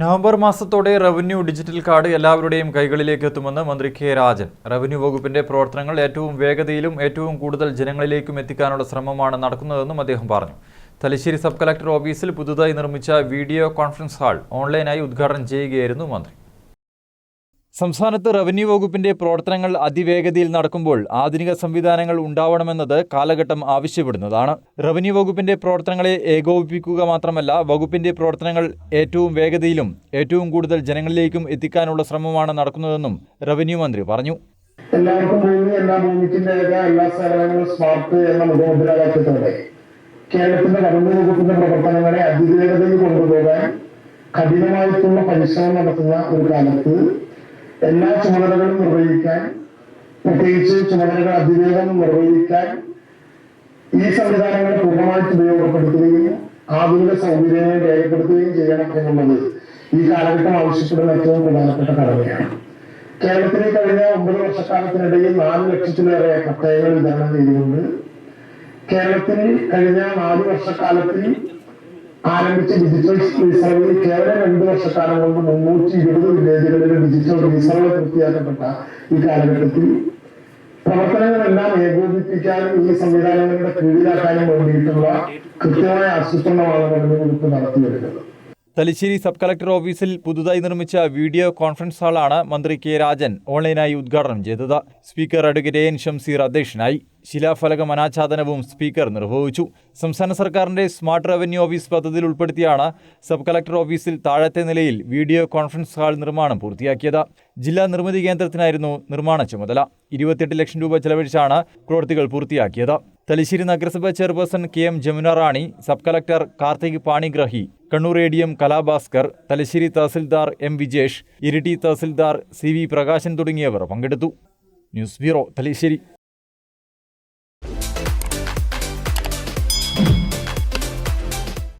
November മാസത്തോടെ revenue digital card എല്ലാവരുടെയും കൈകളിലേക്ക് എത്തുമെന്ന് മന്ത്രി കെ രാജൻ. റവന്യൂ വകുപ്പിന്റെ പ്രവർത്തനങ്ങൾ ഏറ്റവും വേഗതയിലും ഏറ്റവും കൂടുതൽ ജനങ്ങളിലേക്കും എത്തിക്കാനുള്ള ശ്രമമാണ് നടക്കുന്നതെന്നും അദ്ദേഹം പറഞ്ഞു. തലശ്ശേരി സബ് കളക്ടർ ഓഫീസിൽ പുതുതായി നിർമ്മിച്ച വീഡിയോ കോൺഫറൻസ് ഹാൾ ഓൺലൈനായി ഉദ്ഘാടനം ചെയ്യുകയായിരുന്നു മന്ത്രി. സംസ്ഥാനത്ത് റവന്യൂ വകുപ്പിന്റെ പ്രവർത്തനങ്ങൾ അതിവേഗതയിൽ നടക്കുമ്പോൾ ആധുനിക സംവിധാനങ്ങൾ ഉണ്ടാവണമെന്നത് കാലഘട്ടം ആവശ്യപ്പെടുന്നതാണ്. റവന്യൂ വകുപ്പിന്റെ പ്രവർത്തനങ്ങളെ ഏകോപിപ്പിക്കുക മാത്രമല്ല വകുപ്പിന്റെ പ്രവർത്തനങ്ങൾ ഏറ്റവും വേഗതയിലും ഏറ്റവും കൂടുതൽ ജനങ്ങളിലേക്കും എത്തിക്കാനുള്ള ശ്രമമാണ് നടക്കുന്നതെന്നും റവന്യൂ മന്ത്രി പറഞ്ഞു. എല്ലാവർക്കും പ്രവർത്തനങ്ങളെ കൊണ്ടുപോകാൻ കഠിനമായിട്ടുള്ള പരിശ്രമം നടത്തുന്ന ഒരു കാലത്ത് എല്ലാ ചുമതലകളും നിർവഹിക്കാൻ പ്രത്യേകിച്ച് ചുമതലകൾ അതിവേഗം നിർവഹിക്കാൻ ഈ സംവിധാനങ്ങളെ പൂർണമായിട്ട് ഉപയോഗപ്പെടുത്തുകയും ആധുനിക സൗകര്യങ്ങൾ രേഖപ്പെടുത്തുകയും ചെയ്യണം എന്നുള്ളത് ഈ കാലഘട്ടം ആവശ്യപ്പെടുന്ന ഏറ്റവും പ്രധാനപ്പെട്ട കടമയാണ്. കേരളത്തിലെ കഴിഞ്ഞ ഒമ്പത് വർഷക്കാലത്തിനിടയിൽ നാല് ലക്ഷത്തിലേറെ പട്ടയങ്ങൾ വിതരണം ചെയ്തുകൊണ്ട് കേരളത്തിൽ കഴിഞ്ഞ നാല് വർഷക്കാലത്തിൽ ആരംഭിച്ച ഡിജിറ്റൽ റീസർവിൽ കേവലം രണ്ട് വർഷക്കാലം കൊണ്ട് മുന്നൂറ്റി ഇരുപത് വില്ലേജുകളിൽ ഡിജിറ്റൽ റീസർവ് പൂർത്തിയാക്കപ്പെട്ട ഈ കാലഘട്ടത്തിൽ പ്രവർത്തനങ്ങളെല്ലാം ഏകോപിപ്പിക്കാനും ഈ സംവിധാനങ്ങളുടെ കീഴിലാക്കാനും വേണ്ടിയിട്ടുള്ള കൃത്യമായ ആസൂത്രണമാണ് തെരഞ്ഞെടുപ്പ് നടത്തി വരുന്നത് തലശ്ശേരി സബ് കളക്ടർ ഓഫീസിൽ പുതുതായി നിർമ്മിച്ച വീഡിയോ കോൺഫറൻസ് ഹാളാണ് മന്ത്രി കെ രാജൻ ഓൺലൈനായി ഉദ്ഘാടനം ചെയ്തത്. സ്പീക്കർ അഡ്വക്കേറ്റ് എൻ ഷംസീർ അധ്യക്ഷനായി ശിലാഫലകം അനാച്ഛാദനവും സ്പീക്കർ നിർവഹിച്ചു. സംസ്ഥാന സർക്കാരിന്റെ സ്മാർട്ട് റവന്യൂ ഓഫീസ് പദ്ധതിയിൽ ഉൾപ്പെടുത്തിയാണ് സബ് കളക്ടർ ഓഫീസിൽ താഴത്തെ നിലയിൽ വീഡിയോ കോൺഫറൻസ് ഹാൾ നിർമ്മാണം പൂർത്തിയാക്കിയത്. ജില്ലാ നിർമ്മിതി കേന്ദ്രത്തിനായിരുന്നു നിർമ്മാണ ചുമതല. ഇരുപത്തിയെട്ട് ലക്ഷം രൂപ ചെലവഴിച്ചാണ് പ്രവൃത്തികൾ പൂർത്തിയാക്കിയത്. തലശ്ശേരി നഗരസഭ chairperson K M Jamuna Rani sub collector Karthik Panigrahi Kannur A D M Kalabhaskar Thalassery tahsildar M Vijesh Iritty tahsildar C V Prakashan തുടങ്ങിയവർ പങ്കെടുത്തു. News bureau Thalassery.